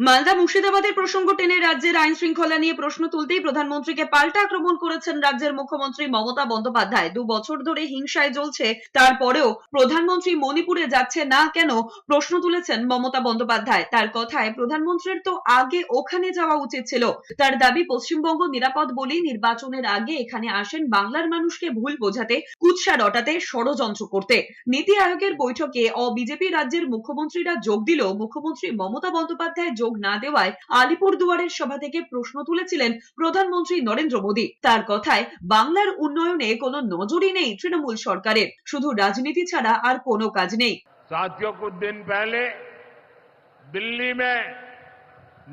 মালদা মুর্শিদাবাদের প্রসঙ্গ টেনে রাজ্যের আইন শৃঙ্খলা নিয়ে প্রশ্ন তুলতেই প্রধানমন্ত্রীকে পাল্টা আক্রমণ করেছেন রাজ্যের মুখ্যমন্ত্রী মমতা বন্দ্যোপাধ্যায়। দু বছর ধরে হিংসায় জ্বলছে, তারপরেও প্রধানমন্ত্রী মণিপুরে যাচ্ছে না কেন প্রশ্ন তুলেছেন মমতা বন্দ্যোপাধ্যায়। তার কথায় প্রধানমন্ত্রীর তো আগে ওখানে যাওয়া উচিত ছিল। তার দাবি, পশ্চিমবঙ্গ নিরাপদ বলেই নির্বাচনের আগে এখানে আসেন বাংলার মানুষকে ভুল বোঝাতে, কুৎসা রটাতে, ষড়যন্ত্র করতে। নীতি আয়োগের বৈঠকে অ বিজেপি রাজ্যের মুখ্যমন্ত্রীরা যোগ দিলেও মুখ্যমন্ত্রী মমতা বন্দ্যোপাধ্যায় যোগ না দেওয়ায় আলিপুর দুয়ারের সভা থেকে প্রশ্ন তুলেছিলেন প্রধানমন্ত্রী নরেন্দ্র মোদী তার কথায় বাংলার উন্নয়নে কোনো নজরই নেই তৃণমূল সরকারের শুধু রাজনীতি ছাড়া আর কোনো কাজ নেই साथियों कुछ दिन पहले दिल्ली में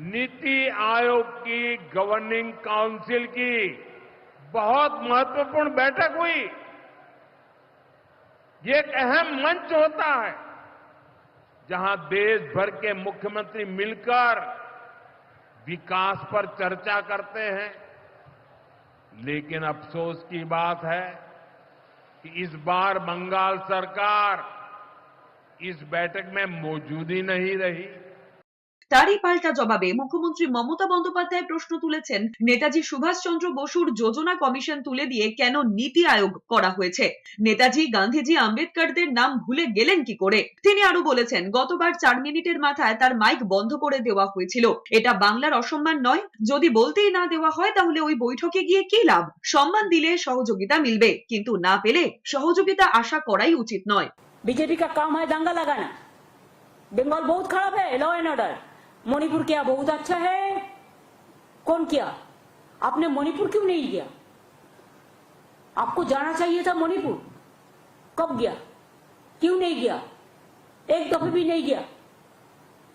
नीति आयोग की गवर्निंग काउंसिल की बहुत महत्वपूर्ण बैठक हुई ये एक अहम मंच होता है जहाँ देश भर के मुख्यमंत्री मिलकर विकास पर चर्चा करते हैं। लेकिन अफसोस की बात है कि इस बार बंगाल सरकार इस बैठक में मौजूद ही नहीं रही। তারই পাল্টা জবাবে মুখ্যমন্ত্রী মমতা বন্দ্যোপাধ্যায় প্রশ্ন তুলেছেন নেতাজি সুভাষচন্দ্র বসুর যোজনা কমিশন তুলে দিয়ে কেন নীতি আয়োগ করা হয়েছে নেতাজি গান্ধীজি আম্বেদকরদের নাম ভুলে গেলেন কি করে তিনি আরো বলেছেন গতবার চার মিনিটের মাথায় তার মাইক বন্ধ করে দেওয়া হয়েছিল এটা বাংলার অসম্মান নয় যদি বলতেই না দেওয়া হয় তাহলে ওই বৈঠকে গিয়ে কি লাভ সম্মান দিলে সহযোগিতা মিলবে কিন্তু না পেলে সহযোগিতা আশা করাই উচিত নয় बीजेपी का काम है दंगा लगाना बंगाल बहुत खराब है लॉ एंड ऑर्डर मणिपुर क्या बहुत अच्छा है? कौन किया? आपने मणिपुर क्यों नहीं किया? आपको जाना चाहिए था मणिपुर। कब गया? क्यों नहीं गया? एक दफे भी नहीं गया।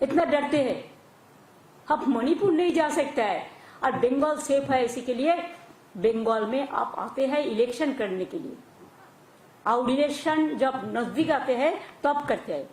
इतना डरते हैं। अब मणिपुर नहीं जा सकता है। और बंगाल सेफ़ है इसी के लिए। बंगाल में आप आते हैं इलेक्शन करने के लिए। और इलेक्शन जब नज़दीक आते हैं तब करते हैं।